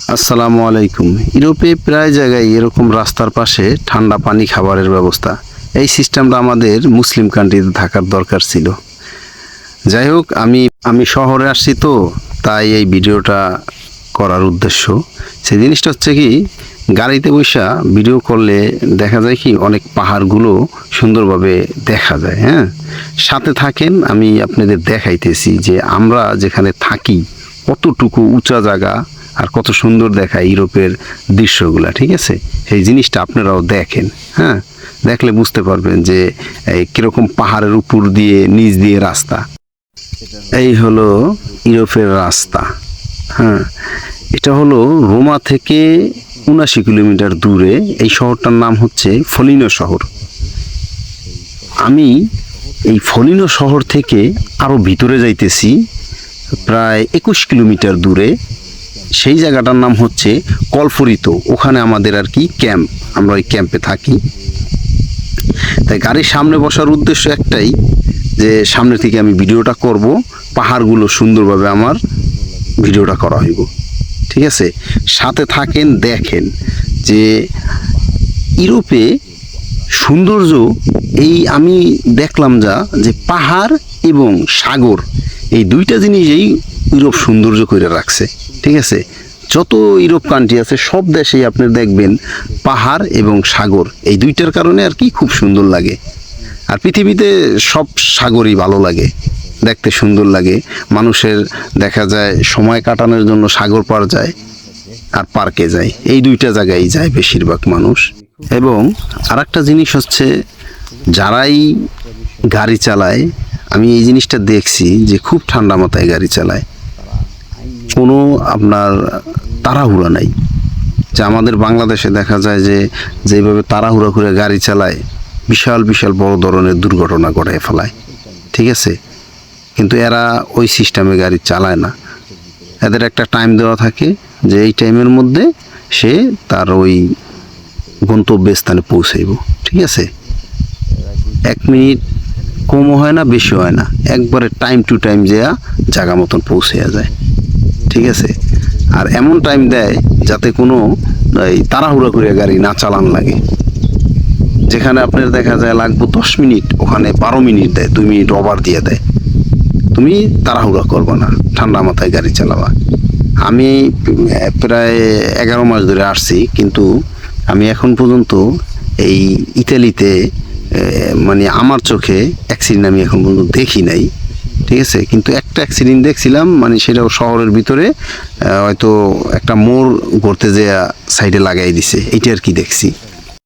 আসসালামু আলাইকুম। ইউরোপে প্রায় জায়গায় এরকম রাস্তার পাশে ঠান্ডা পানি খাবারের ব্যবস্থা। এই সিস্টেমটা আমাদের মুসলিম কান্ট্রিতে থাকার দরকার ছিল। যাই হোক, আমি আমি শহরে আসছি তো, তাই এই ভিডিওটা করার উদ্দেশ্য। সেই জিনিসটা হচ্ছে কি, গাড়িতে বসা ভিডিও করলে দেখা যায় কি, অনেক পাহাড়গুলো সুন্দরভাবে দেখা যায় হ্যাঁ? সাথে থাকেন, আমি আপনাদের দেখাইতেছি যে আমরা যেখানে থাকি, কতটুকু উঁচা জায়গা আর কত সুন্দর দেখায় ইউরোপের দৃশ্যগুলা, ঠিক আছে? সেই জিনিসটা আপনারাও দেখেন হ্যাঁ? দেখলে বুঝতে পারবেন যে, এই কীরকম পাহাড়ের উপর দিয়ে, নিচ দিয়ে রাস্তা। এই হলো ইউরোপের রাস্তা হ্যাঁ? এটা হলো রোমা থেকে উনাশি কিলোমিটার দূরে, এই শহরটার নাম হচ্ছে ফলিনো শহর। আমি এই ফলিনো শহর থেকে আরও ভিতরে যাইতেছি, প্রায় একুশ কিলোমিটার দূরে। সেই জায়গাটার নাম হচ্ছে কলফরিত। ওখানে আমাদের আর কি ক্যাম্প, আমরা ওই ক্যাম্পে থাকি। তাই গাড়ির সামনে বসার উদ্দেশ্য একটাই যে সামনে থেকে আমি ভিডিওটা করব, পাহাড়গুলো সুন্দরভাবে আমার ভিডিওটা করা হইব। ঠিক আছে? সাথে থাকেন, দেখেন যে ইউরোপে সৌন্দর্য এই আমি দেখলাম যা, যে পাহাড় এবং সাগর, এই দুইটা জিনিসই ইউরোপ সৌন্দর্য করে রাখছে, ঠিক আছে? যত ইউরোপ কান্ট্রি আছে, সব দেশেই আপনি দেখবেন পাহাড় এবং সাগর, এই দুইটার কারণে আর কি খুব সুন্দর লাগে। আর পৃথিবীতে সব সাগরই ভালো লাগে, দেখতে সুন্দর লাগে। মানুষের দেখা যায়, সময় কাটানোর জন্য সাগর পার যায় আর পার্কে যায়। এই দুইটা জায়গায় যায় বেশিরভাগ মানুষ। এবং আরেকটা জিনিস হচ্ছে, যারাই গাড়ি চালায়, আমি এই জিনিসটা দেখছি যে খুব ঠান্ডা মাথায় গাড়ি চালায়। কোনো আপনার তাড়াহুড়া নাই। যে আমাদের বাংলাদেশে দেখা যায় যে যেভাবে তাড়াহুড়া করে গাড়ি চালায়, বিশাল বিশাল বড় ধরনের দুর্ঘটনা ঘটায় ফেলায়। ঠিক আছে? কিন্তু এরা ওই সিস্টেমে গাড়ি চালায় না। এদের একটা টাইম দেওয়া থাকে যে এই টাইমের মধ্যে সে তার ওই গন্তব্যস্থানে পৌঁছাইব। ঠিক আছে? এক মিনিট কমও হয় না বেশি হয় না। একবারে টাইম টু টাইম যেয়া জায়গা মতন পৌঁছে যায়। ঠিক আছে? আর এমন টাইম দেয় যাতে কোনো, এই তাড়াহুড়া করে গাড়ি না চালান লাগে। যেখানে আপনার দেখা যায় লাগবে দশ মিনিট, ওখানে বারো মিনিট দেয়, দুই মিনিট ওভার দিয়ে দেয়। তুমি তাড়াহুড়া করবে না, ঠান্ডা মাথায় গাড়ি চালাবা। আমি প্রায় এগারো মাস ধরে আসছি, কিন্তু আমি এখন পর্যন্ত এই ইতালিতে মানে আমার চোখে অ্যাক্সিডেন্ট আমি এখন পর্যন্ত দেখি নাই। ঠিক আছে? কিন্তু একটা অ্যাক্সিডেন্ট দেখছিলাম মানে সেটাও শহরের ভিতরে হয়তো একটা মোড় ঘুরতে যে সাইডে লাগাই দিছে। এটা আর কি দেখছি।